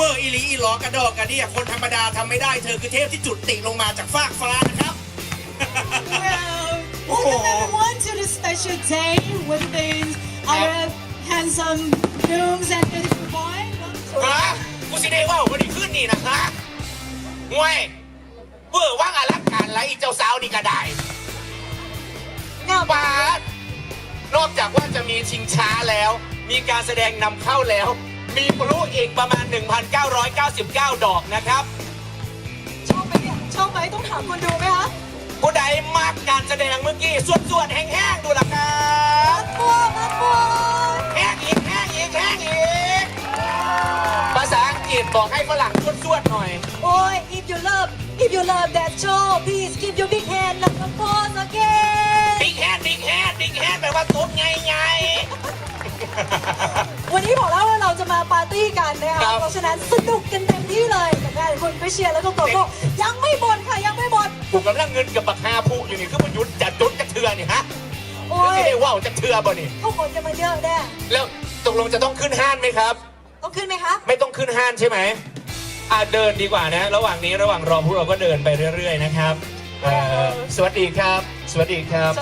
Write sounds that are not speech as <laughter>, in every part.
ว่าเวอร์อีหลีอีหลอกระดอกกระเดียคนธรรมดาทำไม่ได้เธอคือเทพที่จุดติลงมาจากฟากฟ้านะครับ Well, welcome everyone to this special day with these our handsome grooms and beautiful boy. ฮะกูสิได้ว่าวันนี้ขึ้นนี่นะฮะห่วยเวอร์ว่างอลังการไรอีเจ้าสาวนี่ก็ได้เงาบาดนอกจากว่าจะมีชิงช้าแล้ว มีการแสดงนำเข้าแล้ว มีพลุอีกประมาณ 1,999 ดอกนะครับ ชอบไหมเนี่ยชอบไหมต้องถามคนดูไหมคะผู้ใดมากการแสดงเมื่อกี้ส่วนๆแห้งๆ ดูละครับบัวบัวบัวแห้งอีกแห้งอีกแห้งอีก ภาษาอังกฤษบอกให้ฝรั่งส่วนๆหน่อย โอ้ย if you love if you love that show please keep your big hand นะค pose again บิ๊กแฮนบิ๊กแฮนบิ๊กแฮนแปลว่าตุ๊ดไงไง วันนี้บอกแล้วว่าเราจะมาปาร์ตี้กันนะครัคะบเพราะฉะนั้นสนุกกันเต็มที่เลยกับงานคุณคริสเชียนแล้วก็โกโก้ยังไม่หมดค่ะยังไม่หมดกูกำลังเงินกับบักฮาผู้อยู่นี่คือมันหยุดจัดจุดกระเทือนี่ฮะโอ้แล้วยที่ได้ว่าวจะเทือบ่นี่ เขาคนจะมาเยอะแน่แล้วตกลงจะต้องขึ้นห้านไหมครับ ต้องขึ้นไหมคะไม่ต้องขึ้นห้านใช่ไหมอ่าเดินดีกว่านะ ระหว่างนี้ระหว่างรอพวกเราก็เดินไปเรื่อย ๆ นะครับเอ่อ สวัสดีครับ สวัสดีครับ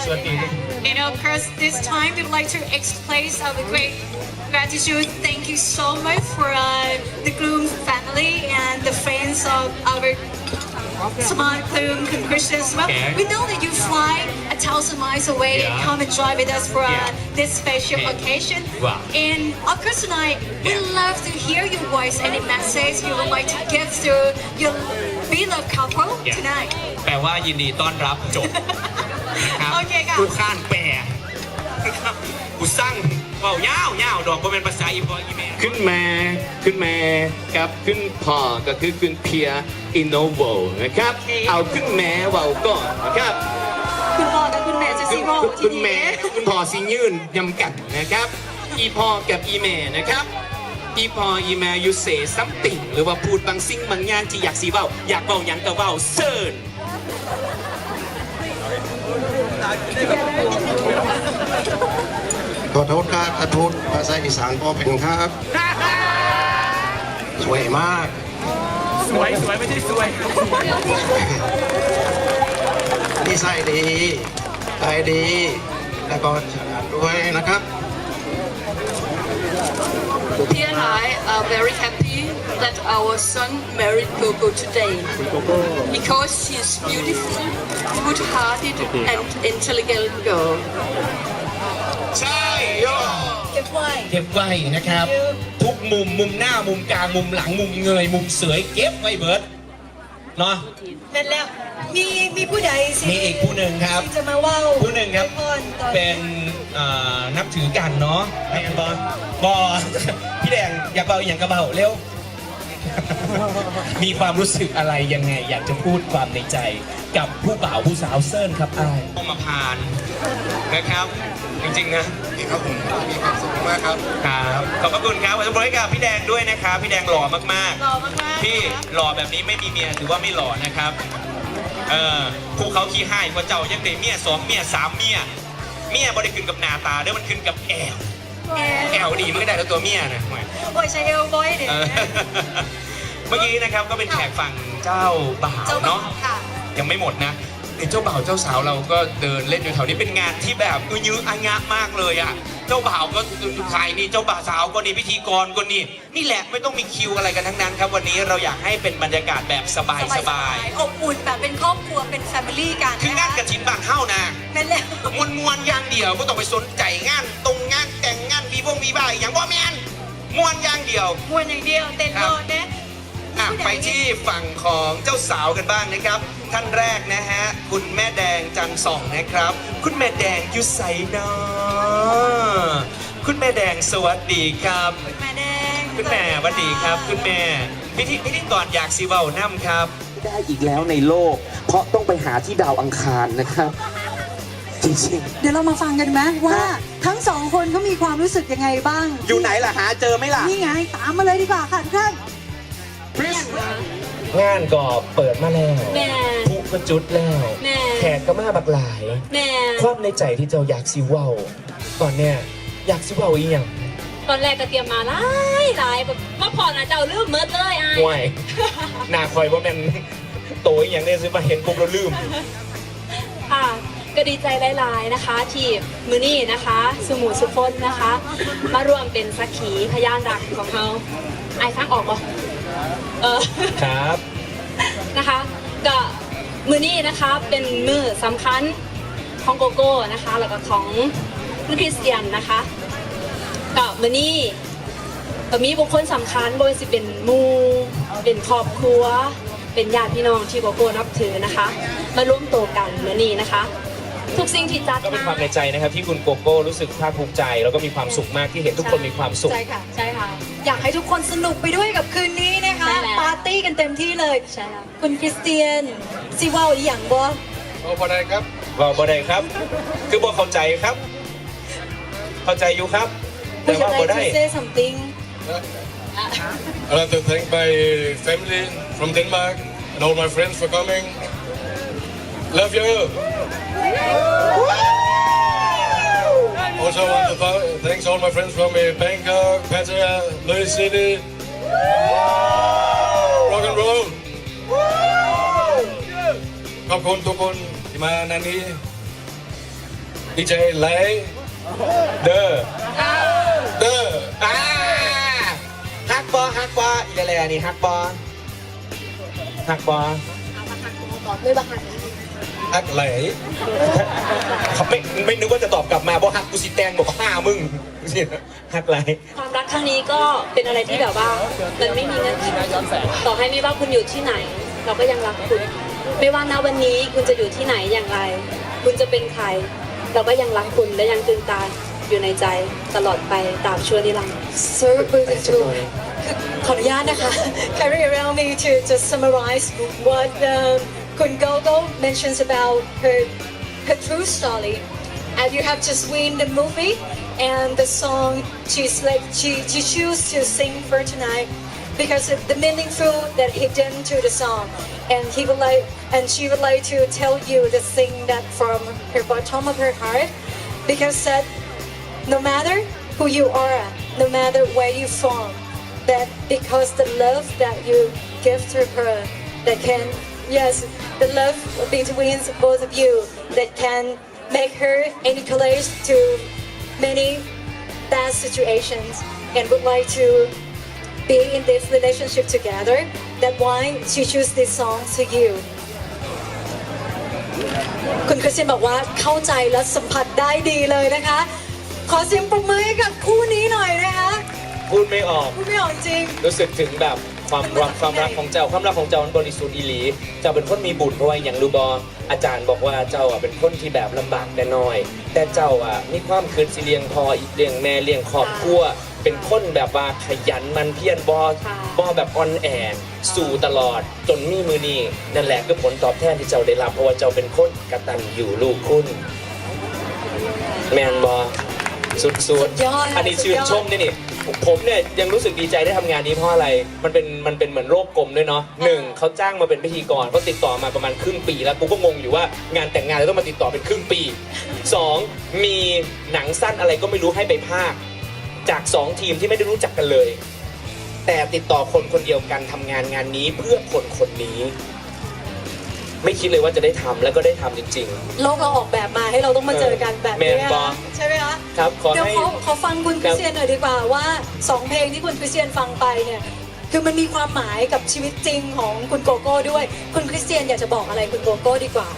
You know, of course, this time we'd like to express our great gratitude. Thank you so much for uh, the groom family and the friends of our Smart Gloom Christians. Well, Okay. we know that you fly a thousand miles away and Yeah. come and drive with us for uh, Yeah. this special Okay. occasion. Wow. And of course tonight, we Yeah. love to hear your voice, any message you would like to give to your beloved couple Yeah. tonight. แปลว่ายินดีต้อนรับจบนะครับโอเคค่ะกูข้านแปลนะครับกูสั่งเบายาวยาวดอกก็เป็นภาษาอีพออีแม่ขึ้นมาขึ้นมาครับขึ้นพอก็คือขึ้นเพีย อินโนโวนะครับ เอาขึ้นแม้เบาก่อนนะครับ คุณพ่อกับคุณแม่จะคุซีณโร่ทีคุณนี้แม่คุณพ่อสิยื่นยำกัดนะครับ อีพ่อกับอีแม่นะครับ อีพ่ออีแม่ยูเซซัมติงหรือว่าพูดบางสิ่งบางอย่างที่อยากสีเบ้า อยากเบ้าหยังก็เบ้าเซิร์นขอโทษครับขอโทษภาษาอีสานพอเป็นครับ สวยมาก สวยสวยไม่ใช่สวย นิสัยดีใจดี แล้วก็ฉลาดด้วยนะครับ He and I are very happy that our son married Coco today because she is beautiful, good-hearted, and intelligent girl. ใช่โย เก็บไว้ เก็บไว้นะครับ ทุก มุม มุมหน้ามุมกลางมุมหลังมุมเงย มุมเสยเก็บไว้เบิร์ดเนาะนั่นแล้วมีมีผู้ใดสิมีอีกผู้หนึ่งครับ ที่จะมาเว้าผู้หนึ่งครับ อวยพตอเป็นเอ่อนับถือกันเนาะไม่กันบอลบอ พี่แดงอยากเบาอย่างกระเบาเร็ว มีความรู้สึกอะไรยังไง อยากจะพูดความในใจกับผู้บ่าวผู้สาวเซิร์นครับอ้ายมาผ่านนะครับ จริงๆนะนี่ครับผมมีความสุขมากครับครับขอบพระคุณครับขอบคุณกับพี่แดงด้วยนะครับ พี่แดงหล่อมากหล่อมากๆพี่หล่อแบบนี้ไม่มีเมียถือว่าไม่หล่อนะครับเออภูเขาขี้ให้กว่าเจ้ายังได้เมียสองเมียสามเมียเมียบ่ได้ขึ้นกับหน้าตาเด้อมันขึ้นกับแอว แหมแอวดีมันก็ได้แล้วตัวเมียนะห่วยโอ้ยใช้เอลบอยเด็เออเมื่อกี้นะครับก็เป็นแขกฝั่งเจ้าบ่าวเจ้าบ่าวเนาะค่ะยังไม่หมดนะไอ้เจ้าบ่าวเจ้าสาวเราก็เดินเล่นอยู่แถวนี้เป็นงานที่แบบอือยื้ออางะมากเลยอะเจ้าบ่าวก็ใครนี่เจ้าบ่าวสาวก็นี่พิธีกรก็นี่นี่แหละไม่ต้องมีคิวอะไรกันทั้งนั้นครับวันนี้เราอยากให้เป็นบรรยากาศแบบสบายสบายๆอบอุ่นแบบเป็นครอบครัวเป็นแฟมิลี่กันๆคืองานกระถินบางเข้านะนั่นแหละมวนมวนๆอย่างเดียวไม่ต้องไปสนใจงานตรง วีวงวีบายอย่างว่าแมนมวนอย่างเดียว มวนอย่างเดียวเต้นโลดเด้อะไปที่ฝั่งของเจ้าสาวกันบ้างนะครับ ท่านแรกนะฮะ คุณแม่แดงจันส่องนะครับ คุณแม่แดงยุไสเนาะคุณแม่แดงสวัสดีครับแม่แดงคุณแม่สวัสดีครับ คุณแม่พิธีพิธีกรอยากซีเวาน้ำครับ ได้อีกแล้วในโลก เพราะต้องไปหาที่ดาวอังคารนะครับ จริง เดี๋ยวเรามาฟังกันไหมว่าทั้งสองคนเขามีความรู้สึกยังไงบ้างๆอยู่ไหนล่ะหาเจอไหมล่ะ นี่ไงตามมาเลยดีกว่าค่ะทุกท่านงานก็เปิดมาแล้วแม่ผู้ก็จุดแล้วแม่แขกก็มาบักหลาย แม่ความในใจที่เจ้าอยากซีเวาก่อนเนี่ยอยากซีเวาอีหยังตอนแรกก็เตรียมมาหลายหลายแบบมาพอนะเจ้าลืมเมิดเลยไอ้ห่วยหน้าคอยว่าแมันโตอหย่างได้ซื้อมาเห็นปุ๊บแล้วลืมค่ะ ก็ดีใจหลายๆนะคะ ที่มือนี้นะคะ สมุสุพนนะคะ มารวมเป็นสักขีพยานรักของเขาไอ้ฟังออกปะเออครับนะคะก็มือนี้นะคะเป็นมือสำคัญของโกโก้นะคะ แล้วก็ของคริสเตียนนะคะก็มือนี้ก็มีบุคคลสำคัญโดยสิเป็นหมูเป็นครอบครัวเป็นญาติพี่น้องที่โกโก้นับถือนะคะ มาร่วมโตวกันมือนี้นะคะ ทุกสิ่งที่จัดก็เป็นมาความในใจนะครับที่คุณโกโก้รู้สึกภาคภูมิใจ แล้วก็มีความสุขมากที่เห็นทุกคนมีความสุข ใช่ค่ะใช่ค่ะ อยากให้ทุกคนสนุกไปด้วยกับคืนนี้นะคะใช่แล้ว ปาร์ตี้กันเต็มที่เลย ใช่แล้ว คุณคริสเตียนซีว่าวอีหยังบ่เอาพอได้ครับ ว่าบ่ได้ครับ คือบ่เข้าใจครับ เข้าใจอยู่ครับ แต่ Would you ว่าบ่ like ได้ to say something I'd like to thank my family from Denmark and all my friends for coming. Love you. Also want to th- thanks all my friends from uh, Bangkok, Pattaya, Louis City. Rock and roll. ขอบคุณทุกคนที่มานันนี้ดีใจไหลเด้อเด้ออ่าฮักบอฮักบออีอะไรนี่ฮักบอหักบอ ฮักไหลเขาไม่ไม่นึกว่าจะตอบกลับมาบอกหักกูสิแตงบอกฆ่ามึงหักไรความรักครั้งนี้ก็เป็นอะไรที่แบบว่า มันไม่มีเงื่อนไขต่อให้ไม่ว่าคุณอยู่ที่ไหน เราก็ยังรักคุณ ไม่ว่าณวันนี้คุณจะอยู่ที่ไหนอย่างไร คุณจะเป็นใคร เราก็ยังรักคุณและยังตึงตาอยู่ในใจตลอดไปตราบชั่วนิรันดร์ so beautiful ขออนุญาตนะคะ carry around me to just summarize what um, Kun Gogo mentions about her her true story. And you have just seen the movie and the song she's like she she choose to sing for tonight because of the meaningful that hidden to the song. And he would like and she would like to tell you the thing that from her bottom of her heart because that no matter who you are, no matter where you from, that because the love that you give to her, that can, yes, the love between both of you, that can make her any place to many bad situations and would like to be in this relationship together. That why she choose this song to you. คุณคริสเตียนบอกว่าเข้าใจและสัมผัสได้ดีเลยนะคะ ขอเสียงปรบมือให้กับคู่นี้หน่อยนะคะ พูดไม่ออก พูดไม่ออกจริง รู้สึกถึงแบบ ความรักความรักของเจ้าความรักของเจ้ามันบริสุทธิ์อีหลีเจ้าเป็นคนมีบุญเพราะว่าอย่างรูบออาจารย์บอกว่าเจ้าอะเป็นคนที่แบบลำบากแต่น้อย แต่เจ้าอะมีความคืนสิเลี้ยงพออีกเลี้ยงแม่เลี้ยงครอบครัวเป็นคนแบบว่าขยันหมันเพียรบอค่ะบอแบบออนแอสู่ตลอดจนมีมือนี้นั่นแหละคือผลตอบแทนที่เจ้าได้รับเพราะว่าเจ้าเป็นคนกตัญญูลูกคุณ แมนบอสุดสุดยอดๆ อันนี้ชื่นชมนี่นี่ ผมเนี่ยยังรู้สึกดีใจได้ทำงานนี้เพราะอะไร มันเป็นมันเป็นเหมือนโรคกลมด้วยเนาะหนึ่งเขาจ้างมาเป็นพิธีกรเขาติดต่อมาประมาณครึ่งปี แล้วกูก็งงอยู่ว่างานแต่งงานจะต้องมาติดต่อเป็นครึ่งปีสองมีหนังสั้นอะไรก็ไม่รู้ให้ไปภาค จากสองทีมที่ไม่ได้รู้จักกันเลย แต่ติดต่อคนคนเดียวกันทำงานงานนี้เพื่อคนคนนี้ ไม่คิดเลยว่าจะได้ทำแล้วก็ได้ทำจริง โลกเราออกแบบมาให้เราต้องมาเจอกันแบบนี้แมนบอนะใช่ไหมคะๆครับขอเดี๋ยวให้ขอขอฟังคุณคริสเตียนหน่อยดีกว่าว่าสองเพลงที่คุณคริสเตียนฟังไปเนี่ยคือมันมีความหมายกับชีวิตจริงของคุณโกโก้ด้วย คุณคริสเตียนอยากจะบอกอะไรคุณโกโก้ดีกว่า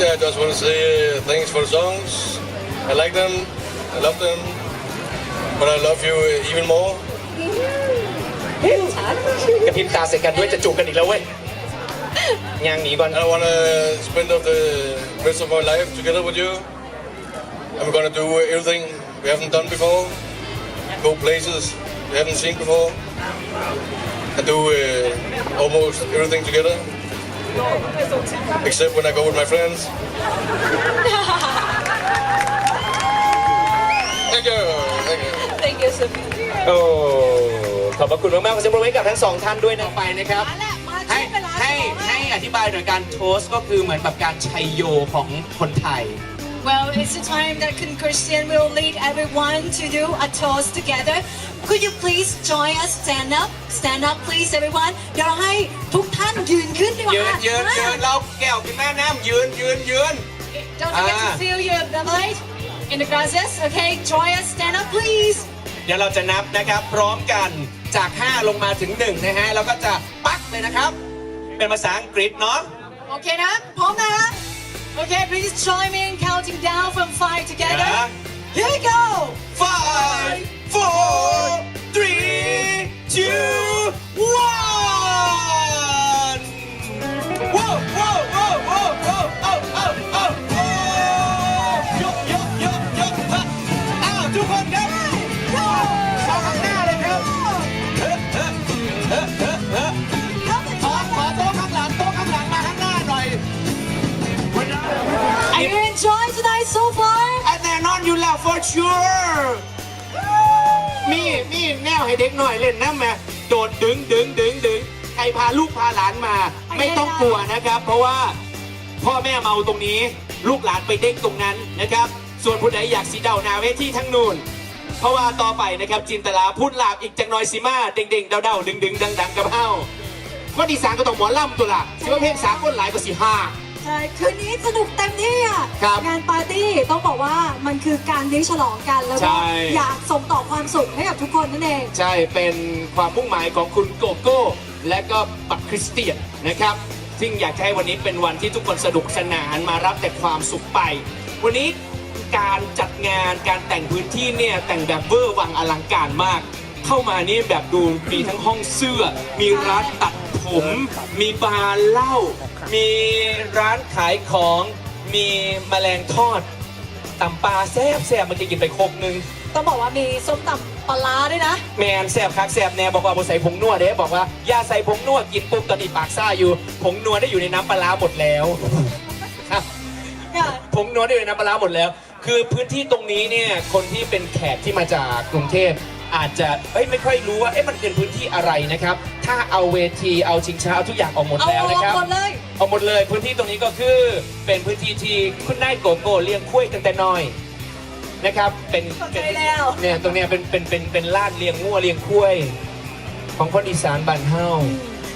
Yeah, I just want to say uh, thanks for the songs. I like them. I love them. But I love you uh, even more. กระพริบตาใส่กันด้วยจะจูบกันอีกแล้วเว้ยยางหนีก่อน I want to spend of the rest of our life together with you. And we're gonna do everything we haven't done before. Go places we haven't seen before. And do uh, almost everything together. Except when I go with my friends. <laughs> Thank you. Thank you. Thank you so much โอ้ ขอบพระคุณมากๆขอเสียงปรบมือให้กับทั้งสองท่านด้วยนะไปนะครับ มาแล้วมาให้ช่วงเวลาให้ของให้อธิบายโดยการโทสต์ก็คือเหมือนแบบการชัยโยของคนไทย Well, it's the time that Kun Christian will lead everyone to do a toast together. Could you please join us? Stand up, stand up, please, everyone. เดี๋ยวเราให้ทุกท่านยืนขึ้นดีกว่ายืนค่ะยืนยืนเราแก้วกินแม่น้ำยืนยืนยืน Don't forget Ah. to fill your bellite in the glasses. Okay, join us. Stand up, please. เดี๋ยวเราจะนับนะครับ พร้อมกัน จาก 5 ลงมาถึง 1 นะฮะ แล้วก็จะปักเลยนะครับ เป็นภาษาอังกฤษเนาะ Okay นะพร้อมนะ Okay, please join me in counting down from five together. Yeah. Here we go. five four three two one for sure มีมีแนวให้เด็กหน่อยเล่นนะแม่โดดดึงดึงดึงดึงใครพาลูกพาหลานมา ไม่ต้องกลัวนะครับ เพราะว่าพ่อแม่เมาตรงนี้ ลูกหลานไปเด้งตรงนั้นนะครับ ส่วนผู้ใดอยากสีเดานาเวทีทั้งนู่นเพราะว่าต่อไปนะครับจินตลาพูดลาบอีกจังน้อยสิมาเด้งเด้งเดาเดาดึงดึงดังดังกับเฮาคนอีสานก็ต้องหมอล่ำตัวละสิว่าเพลงสากลหลายกว่าสิห้า ใช่คืนนี้สนุกเต็มที่อะครับงานปาร์ตี้ต้องบอกว่ามันคือการเลี้ยงฉลองกันแล้วใช่ก็อยากส่งต่อความสุขให้กับทุกคนนั่นเอง ใช่เป็นความมุ่งหมายของคุณโกโก้ และก็ปักคริสเตียนนะครับ ซึ่งอยากจะให้วันนี้เป็นวันที่ทุกคนสนุกสนานมารับแต่ความสุขไป วันนี้การจัดงานการแต่งพื้นที่เนี่ยแต่งแบบเวอร์วังอลังการมาก เข้ามานี่แบบดูมีทั้งห้องเสื้อ มีร้านตัด ผมมีบาร์เหล้า มีร้านขายของ มีแมลงทอดตำปลาแซ่บแซ่บเมื่อกี้กินไปโคกนึง ต้องบอกว่ามีส้มตำปลาร้าด้วยนะ แมนแสบคักแสบแน่บอกว่าบ่ใส่ผงนัวเด้บอกว่าอย่าใส่ผงนัวกินปุ๊บตอนนี้ปากซ่าอยู่ ผงนัวได้อยู่ในน้ำปลาร้าหมดแล้วครับผงนัวได้อยู่ในน้ำปลาร้าหมดแล้ว คือพื้นที่ตรงนี้เนี่ยคนที่เป็นแขกที่มาจากกรุงเทพ อาจจะเอ้ยไม่ค่อยรู้ว่าเอ๊ะมันเป็นพื้นที่อะไรนะครับ ถ้าเอาเวทีเอาชิงช้าเอาทุกอย่างออกหมดเอาแล้วอนะอกครับ หมดเลย เอาหมดเลยพื้นที่ตรงนี้ก็คือเป็นพื้นที่ที่คุณนายโกโก้เลี้ยงคุ้ยตั้งแต่น้อยนะครับเป็นเข้าใจเป็นแล้ว เนี่ยตรงเนี้ยเป็นเป็นเป็นเป็นลาดเลี้ยงงัวเลี้ยงคุ้ยของคนอีสานบ้านเฮา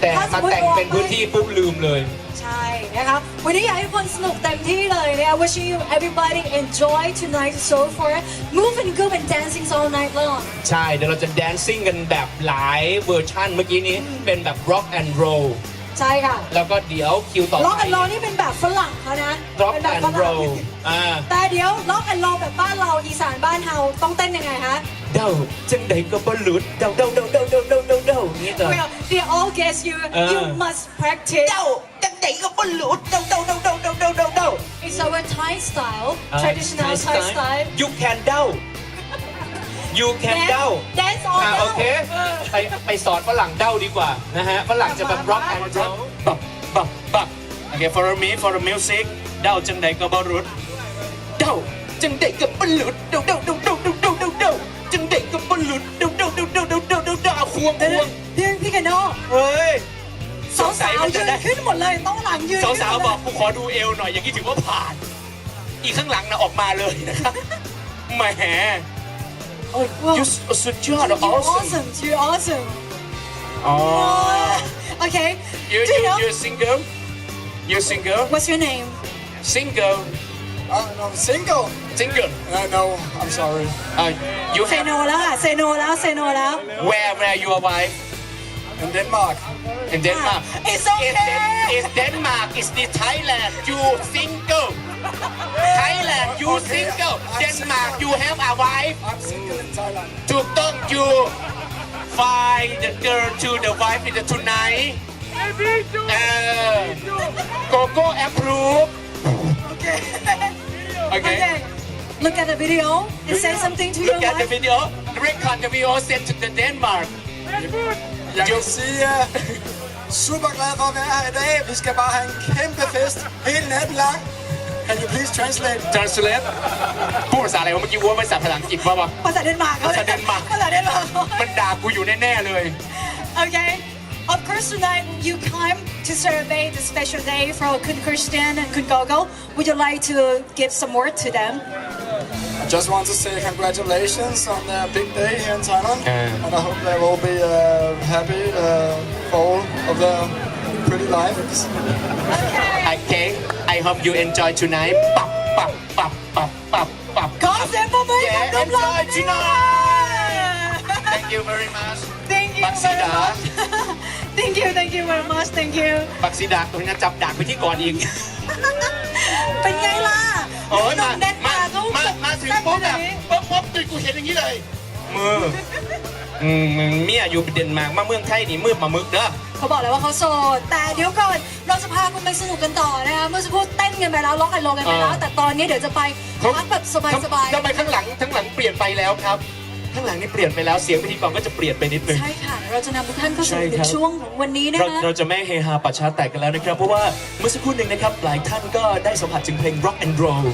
แต่ถ้าสมามมุติแต่งเป็นว่าพื้นที่ปุ๊บลืมเลย ใช่นะคะวันนี้อยากให้ทุกคนสนุกเต็มที่เลยนะคะ wishing you everybody enjoy tonight so far move and groove and dancing all night long ใช่ เดี๋ยวเราจะแดนซิ่งกันแบบหลายเวอร์ชั่นเมื่อกี้นี้เป็นแบบ rock and roll ใช่ค่ะ แล้วก็เดี๋ยวคิวต่อไป ล็อกแอนด์โลนี่เป็นแบบฝรั่งเขานะ rock เป็นแบบ and ฝรั่ง roll อ่า แต่เดี๋ยวล็อกแอนด์โลแบบบ้านเราอีสานบ้านเฮาต้องเต้นยังไงฮะ เดาจังใดก็บอลลุดเดาเดาเดาเดาเดาเดาเดาเดาอย่างนี้จ้ะ Well they all guess you เออ you must practice เดาจังใดก็บอลลุดเดาเดาเดาเดาเดาเดาเดาเดา it's our Thai style อ่า traditional Thai style you can เดา you can เดา dance all อ่า night โอเคไปไปสอนฝรั่งเด้าดีกว่านะฮะฝรั่งจะแบบ rock and roll บับบับบับโอเค follow me for the music เด้าจังใดก็บรุษเด้าจังใดก็บรุษเด้าเด้าเด้าเด้าเด้าเด้าเด้า ควงควงพี่พี่กันโนเฮ้ยสสางสัยวมันๆยืจะนได้ขึ้นหมดเลยต้องหลังยืนสาวๆบอกกูขอดูเอวหน่อยอย่างนี้ถือว่าผ่าน อีกข้างหลังนะออกมาเลยนะครับแหมโอ้ยยุสุดยอด you're awesome awesome you're awesome อ๋อ okay You, do you you, know you're single? You're single? what's your name Single? Uh, no, single? Single? Uh, no, I'm sorry. Uh, you เซ have โนแล้วค่ะเซโนแล้วเซโนแล้ว where where your wife? In Denmark. In Denmark. It's okay. Is, Den- is Denmark is the Thailand? You single? Thailand you single? Denmark you have a wife? I'm single in Thailand. ถูกต้อง you find the girl to the wife in the tonight. เออ Coco approve. okay <laughs> Okay. okay look at the video and say something to your Look at the wife video. Record the video sent to the Denmark. Jeg kan sige, uh, super glad for at være her i dag. Vi skal bare have en kæmpe fest hele natten lang. Can you please translate? Translate พูดภาษาอะไรวะเมื่อกี้วัวภาษาภาษาอังกฤษว่าปะ ภาษาเดนมาร์ก ภาษาเดนมาร์ก ภาษาเดนมาร์ก มันด่ากูอยู่แน่ๆเลย okay Of course, tonight you come to survey the special day for Kun Christian and Kun Gogo, would you like to give some word to them? I just want to say congratulations on their big day here in Thailand, and I hope they will be uh, happy uh, for all of their pretty lives. Okay. okay, I hope you enjoy tonight. Pop, pop, pop, pop, pop, pop. Yeah, enjoy tonight! Thank you very much. Thank you. <laughs> กสี very ดา much. Thank you, thank you very much. Thank you. ปักสีดาตัวนี้จับดักไปที่ก่อนอีกเป็นไงล่ะโอ้ยหนุ่มามแน่นมาปากเขามามาถึงแซ่บปุ๊บขแบนาบดนี้ปุ๊บปุ๊บตื่นกูเห็นอย่างนี้เลย มืออืมมึงเมียอยู่เดนมาร์กมาเมืองไทยนี่มืดมามึกเด้อเขาบอกแล้วว่าเขาโสด แต่เดี๋ยวก่อนเราจะพาคุณไปสนุกกันต่อนะคะเมื่อสักครู่เต้นกันไปแล้วร้องไฮโลกันไปแล้วเออแต่ตอนนี้เดี๋ยวจะไปพักแบบสบายทำไมข้างหลังข้างหลังเปลี่ยนไปแล้วครับ ข้างหลังนี่เปลี่ยนไปแล้วเสียงพิธีกรก็จะเปลี่ยนไปนิดนึๆงใช่ค่ะ เราจะนำทุกท่านเข้าใช่สู่ครับ ช่วงของวันนี้นะเราคะ เราจะไม่เฮฮาปัดชาแตกกันแล้วนะครับ เพราะว่าเมื่อสักครู่หนึ่งนะครับ หลายท่านก็ได้สัมผัสถึงเพลง rock and roll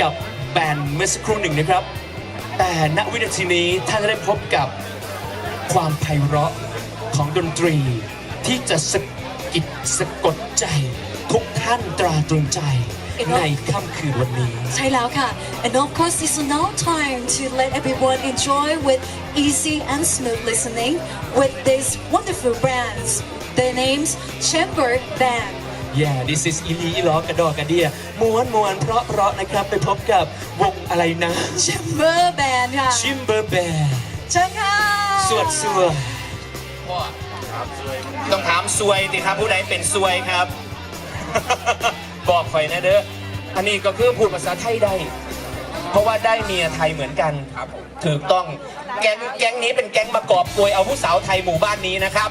กับแบนด์เมื่อสักครู่หนึ่งนะครับ แต่ณวินาทีนี้ท่านจะได้พบกับความไพเราะของดนตรี ที่จะสะกิดสะกดใจ ทุกท่านตราตรึงใจ ในค่ำคืนวันนี้ ใช่แล้วค่ะ and of course it's now time to let everyone enjoy with easy and smooth listening with these wonderful brands their names Chamber Band Yeah this is อีลีอีล้อกระดอกกระเดียม้วนม้วนเพราะเพราะนะครับไปพบกับวงอะไรนะ Chamber Band ค่ะชิมเบอร์แบร์เชิญค่ะสวดสวดต้องถามซวยสิครับผู้ใดเป็นซวยครับ บอกคอยนะเด้ออันนี้ก็คือพูดภาษาไทยได้ เพราะว่าได้เมียไทยเหมือนกันถูกต้องแก๊งแก๊งนี้เป็นแก๊งมากอบโกยเอาผู้สาวไทยหมู่บ้านนี้นะครับ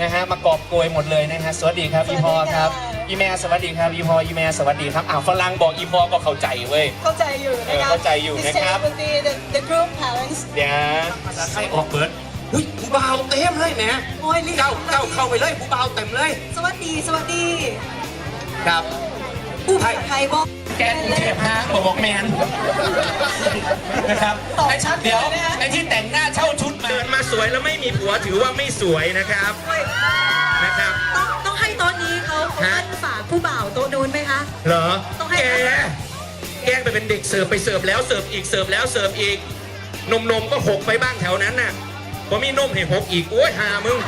นะฮะมากอบโกยหมดเลยนะฮะสวัสดีครับอีพอครับอีแม่สวัสดีครับอีพออีแม่สวัสดีครับอ้าวฝรั่งบอกอีพอก็เข้าใจเว้ย เข้าใจอยู่นะคะเออเข้าใจอยู่นะครับ This will be the the group parents เดี๋ยวภาษาไทยออกเบิร์ดอุ้ยผู้บ่าวเต็มเลยแหมโอ้ยรีบเจ้าเจ้าเข้าไปเลยผู้บ่าวเต็มเลย สวัสดีสวัสดี ครับ ผู้ภาษาไทยบอกแกนกรุงเทพฮะบอกบอกแมนนะครับไอ้ชัดเดี๋ยวไอ้ที่แต่งหน้าเช่าชุดมาเดินมาสวยแล้วไม่มีผัวถือว่าไม่สวยนะครับนะครับ ต้องต้องให้โต๊ะนี้เขาฮะ ท่านฝากผู้บ่าวโต๊ะนู้นไหมคะ เหรอต้องให้ แกแกล้งไปเป็นเด็กเสิร์ฟไปเสิร์ฟแล้วเสิร์ฟอีกเสิร์ฟแล้วเสิร์ฟอีก นมนมๆก็หกไปบ้างแถวนั้นน่ะพอมีนมให้หกอีกโอ้ยหามึง